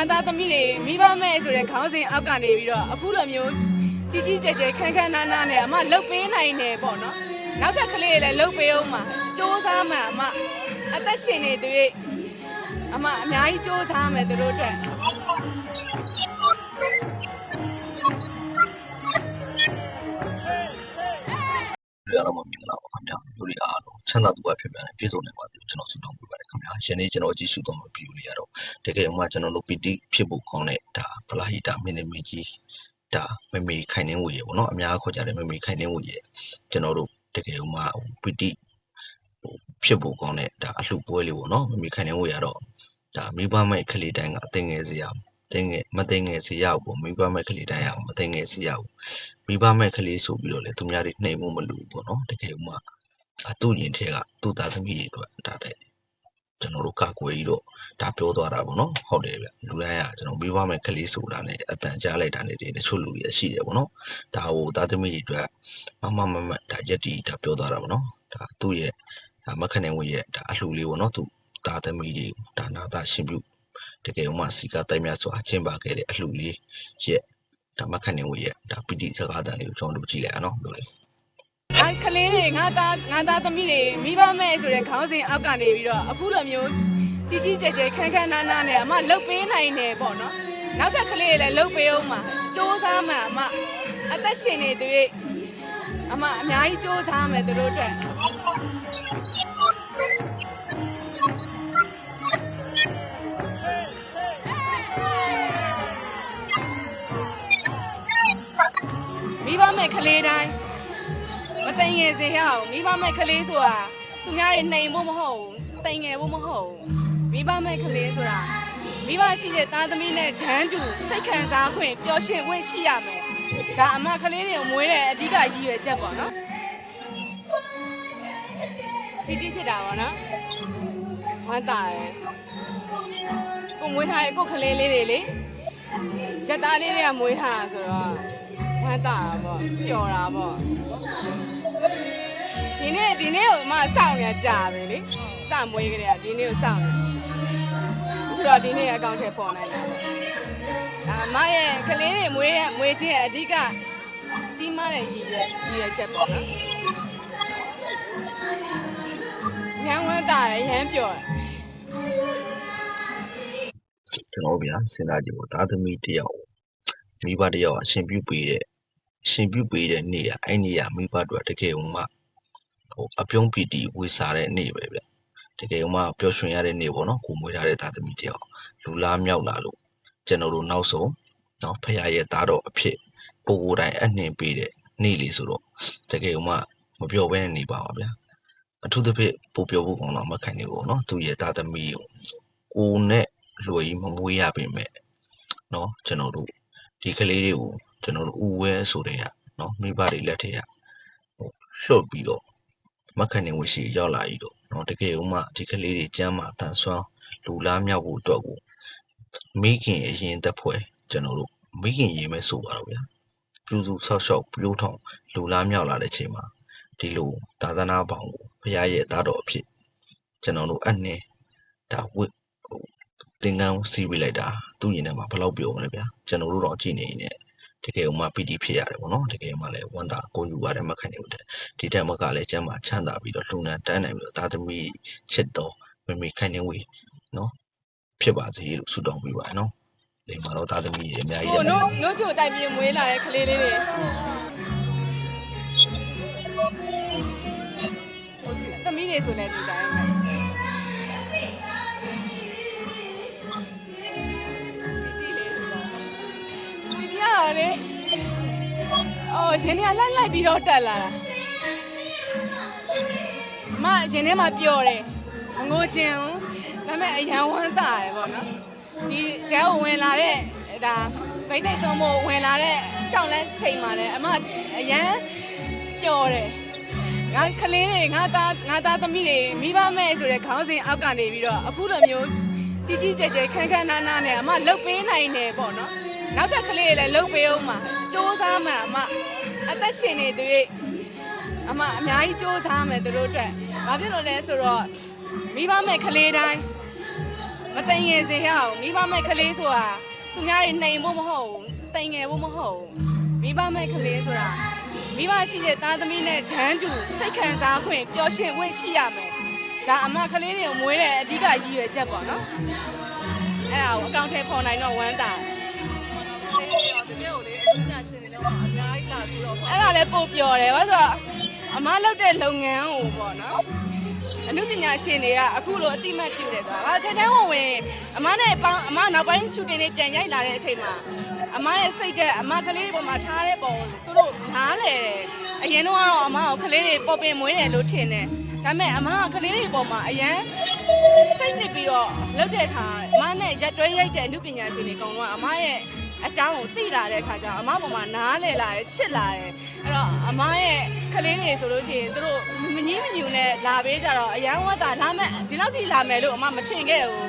ငါသားသမီးတွေမိဘမဲ့ဆိုတဲ့ခေါင်းစဉ်အောက်ကနေပြီးတော့အခုလိုမျိုးကြီးကြီးကျယ်ကျယ်ခန်းခန်းနားနားနဲ့အမလှုပ်ပေးနိုင်တယ်ပေါ့နော်နောက်ထပ်ကလေးတွေလည်းလှုပ်ပေးအောင်မှာစ조사မှအမအသက်ရှင်နေတွေ့အမအများကြီးစ조사မယ်သူတို့အတွက် ရတော့မင်္ဂလာပါခင်ဗျာလူတွေအားလုံးချမ်းသာသူပါဖြစ်ပြန်ပြည့်စုံနေပါသေးကျွန်တော်ဆုတောင်းပေးပါတယ်ခင်ဗျာယနေ့ကျွန်တော်ကြည့်ရှုသွားမယ့်ဗီဒီယိုလေးကတော့တကယ်မှကျွန်တော်တို့ PT ဖြစ်ဖို့ကောင်းတဲ့ဒါဖလာဟီတာမင်းနေမင်းကြီးဒါမမေခိုင်နှင်းဝေရပေါ့နော်အများခေါ်ကြတယ်မမေခိုင်နှင်းဝေရကျွန်တော်တို့တကယ်မှ PT ဖြစ်ဖို့ကောင်းတဲ့ဒါအလှပွဲလေးပေါ့နော်မမေခိုင်နှင်းဝေရတော့ဒါမိဘမဲ့ကလေးတိုင်းကအသိငယ်စရာ တင်ငယ်မသိငယ်စီရဘူးပေါ့မိဘမဲ့ကလေးတိုင်းကမသိငယ်စီရဘူးမိဘမဲ့ကလေးဆိုပြီးတော့လေသူများတွေနှိမ်မှုမလို့ပေါ့နော်တကယ်မှအတူရင်ထဲကသူ့သားသမီးတွေအတွက်ဒါတဲ့ကျွန်တော်တို့ကကွယ်ကြီးတော့ဒါပြောသွားတာပေါ့နော်ဟုတ်တယ်ဗျလူတိုင်းကကျွန်တော်မိဘမဲ့ကလေးဆိုတာနဲ့အတန်ကြားလိုက်တာနေတချို့လူတွေရှိတယ်ပေါ့နော်ဒါဟိုသားသမီးတွေအတွက်မမမမဒါရက်တီဒါပြောသွားတာပေါ့နော်ဒါသူ့ရဲ့ဒါမခနဲ့ဝင်ရဲ့ဒါအလှလေးပေါ့နော်သူသားသမီးတွေဒါနာတာရှင်ပြု တကယ်မှစီကာတိုက်မြစွာကျင်းပခဲ့တဲ့အလှူလေးရဲ့ဒါမှခန့်နေဝရဲ့ဒါပီတိစကားတန်လေးကိုကျွန်တော်တို့ကြည့်လိုက်အောင်နော်လို့လေအဲကလေးတွေငါသားငါသားသမီးတွေမိဘမဲ့ဆိုတဲ့ခေါင်းစဉ်အောက်ကနေပြီးတော့အခုလိုမျိုးကြီးကြီးကျယ်ကျယ်ခန်းခန်းနားနားနဲ့အမလှုပ်ပေးနိုင်တယ်ပေါ့နော်နောက်ထပ်ကလေးတွေလည်းလှုပ်ပေးအောင်မှာစူးစမ်းမှာအမအသက်ရှင်နေသူတွေအမအများကြီးစူးစမ်းမယ်သူတို့အတွက် လေးတိုင်းမတိုင်ငယ်စေရအောင်မိဘမဲ့ကလေးဆိုတာသူများတွေနှိမ်ဖို့မဟုတ်ဘူးတိုင်ငယ်ဖို့မဟုတ်ဘူးမိဘမဲ့ကလေးဆိုတာမိဘရှိတဲ့သားသမီးနဲ့ဒန်းတူစိတ်ခံစားခွင့်ပျော်ရွှင်ခွင့်ရှိရမယ်ဒါအမကလေးတွေကိုမွေးတဲ့အဓိကရည်ရွယ်ချက်ပေါ့နော်စီတီဖြစ်တာပေါ့နော်ဝမ်းတာရယ်ကိုမွေးထားတဲ့ကိုကလေးလေးတွေလေရက်သားလေးတွေကမွေးထားတာဆိုတော့ ဝမ်းတာတာပေါ့ပျော်တာပေါ့ဒီနေ့ဒီနေ့ကိုအမစောင့်နေကြပြီလေစမွေးကြတဲ့ဒီနေ့ကိုစောင့်နေအခုတော့ဒီနေ့အကောင့်ထဲပေါ်နိုင်တာပေါ့ဒါအမရဲ့ကလေးတွေမွေးရဲ့မွေးခြင်းရဲ့အဓိကကြီးမားတဲ့ရည်ရွယ်ရည်ရွယ်ချက်ပေါ့နော်ရမ်းဝမ်းတာရယ်ရမ်းပျော်တယ်ကျွန်တော်တို့ဗျာစဉ်းစားကြည့်ပေါ့သားသမီးတစ်ယောက် မိဘတယောက်အရှင်ပြုပေးတဲ့အရှင်ပြုပေးတဲ့နေ့ကအဲ့နေ့ကမိဘတို့ကတကယ်မှဟိုအပြုံးပီတီဝေစာတဲ့နေ့ပဲဗျတကယ်မှပျော်ရွှင်ရတဲ့နေ့ပေါ့နော်ကိုမွေးထားတဲ့သားသမီးတယောက်လူလားမြောက်လာလို့ကျွန်တော်တို့နောက်ဆုံးနော်ဖခင်ရဲ့သားတော်အဖြစ်ကိုကိုတိုင်အနှင်ပေးတဲ့နေ့လေးဆိုတော့တကယ်မှမပျော်ဘဲနေပါပါဗျာအထူးသဖြင့်ပိုပျော်ဖို့ကောင်းတော့မခံနေဘူးနော်သူရဲ့သားသမီးကိုကိုနဲ့လွယ်ကြီးမမွေးရပေမဲ့နော်ကျွန်တော်တို့ ဒီကလေးတွေကိုကျွန်တော်တို့ဥဝဲဆိုတဲ့ကနော်မိဘတွေလက်ထက်ကဟိုလှုပ်ပြီးတော့မခန့်နေဝရှိရောက်လာပြီတော့နော်တကယ်ဥမာဒီကလေးတွေကျမ်းမာတန်ဆွမ်းလူလားမြောက်ဖို့အတွက်ကိုမိခင်အရင်သက်ဖွဲ့ကျွန်တော်တို့မိခင်ရေးမဲ့ဆိုပါတော့ဗျာပြုစုဆောက်ရှောက်ပြုထောင်လူလားမြောက်လာတဲ့ချိန်မှာဒီလိုသာသနာပေါင်းကိုဘုရားရဲ့သားတော်အဖြစ်ကျွန်တော်တို့အနှင်းဒါဝတ် သင်္ကန်းစီးပေးလိုက်တာသူ့ရင်ထဲမှာဘယ်လောက်ပြောမလဲဗျာကျွန်တော်တို့တော့ကြည်နေနေတကယ်ဥမာပီတိဖြစ်ရတယ်ပေါ့နော်တကယ်မှလည်းဝန်တာကိုယူရတယ်မခံနေဘူးတဲ့ဒီတက်မကလည်းကျမ်းမှာချမ်းသာပြီးတော့လှူနန်းတန်းနိုင်ပြီးတော့သာသမီချစ်တော်မမေခိုင်နေဝေနော်ဖြစ်ပါစေလို့ဆုတောင်းပေးပါနော်ဒီမှာတော့သာသမီတွေအများကြီးကိုရပါနို့နို့ချိုတိုက်ပြင်းမွေးလာတဲ့ကလေးလေးတွေသမီးတွေဆိုလည်းဒီတိုင်း ပဲဒီဒီရလေအော်ရှင်နေကလိုက်လိုက်ပြီးတော့တက်လာတာမရှင်ထဲမှာပျော်တယ်မငိုရှင်ဘူးဒါပေမဲ့အရန်ဝမ်းသာတယ်ပေါ့နော်ဒီတဲကိုဝင်လာတဲ့ဒါဗိတ်သိက်သွန်းဖို့ဝင်လာတဲ့ရှောင်းလန်းချိန်မှာလဲအမအရန်ပျော်တယ်ငါကလေးတွေငါသားငါသားသမီးတွေမိဘမဲ့ဆိုတဲ့ခေါင်းစဉ်အောက်ကနေပြီးတော့အခုလိုမျိုးကြီးကြီးကျယ်ကျယ်ခန်းခန်းနားနားနဲ့အမလှုပ်ပေးနိုင်တယ်ပေါ့နော် နောက်ထပ်ကလေးတွေလည်းလှုပ်ပေးအောင်မှာစူးစမ်းမှာအမအသက်ရှင်နေသူတွေအမအများကြီးစူးစမ်းမယ်သူတို့အတွက်ဘာဖြစ်လို့လဲဆိုတော့မိဘမဲ့ကလေးတိုင်းမတင်ငယ်စေရအောင်မိဘမဲ့ကလေးဆိုတာသူများတွေနှိမ်ဖို့မဟုတ်ဘူးတင်ငယ်ဖို့မဟုတ်ဘူးမိဘမဲ့ကလေးဆိုတာမိဘရှိတဲ့သားသမီးနဲ့ဒန်းတူစိတ်ခံစားခွင့်ပျော်ရွှင်ခွင့်ရှိရမယ်ဒါအမကလေးတွေကိုမွေးတဲ့အဓိကရည်ရွယ်ချက်ပေါ့နော်အဲ့ဒါကိုအကောင့်ထဲပေါ်နိုင်တော့ဝမ်းသာတယ် အဲ့ဒါလည်းပို့ပြောတယ်ဘာလို့ဆိုတော့အမလုပ်တဲ့လုပ်ငန်းကိုပေါ့နော်အနုပညာရှင်တွေကအခုလိုအတိမတ်ပြုတယ်ဆိုတာ။ထဲထဲဝင်ဝင်အမနဲ့ပေါင်းအမနောက်ပိုင်းရှူတင်လေးပြန်ရိုက်လာတဲ့အချိန်မှာအမရဲ့စိတ်တဲ့အမကလေးတွေပေါ်မှာထားတဲ့ပုံသူတို့နားလေတယ်။အရင်တော့ကတော့အမကိုကလေးတွေပေါ်ပင်မွေးတယ်လို့ထင်တယ်။ဒါပေမဲ့အမကကလေးတွေပေါ်မှာအရန်စိတ်နှစ်ပြီးတော့လုပ်တဲ့အခါအမနဲ့ရက်တွဲရိုက်တဲ့အနုပညာရှင်တွေအကုန်လုံးကအမရဲ့ အကြောင်းကိုသိလာတဲ့အခါကျတော့အမပေါ်မှာနားလေလာတယ်ချစ်လာတယ်အဲ့တော့အမရဲ့ကလေးတွေဆိုလို့ရှိရင်သူတို့မငြင်းမညူနဲ့လာပေးကြတော့အရန်ဝတ်တာလာမဲ့ဒီလောက်ထိလာမယ်လို့အမမထင်ခဲ့ဘူး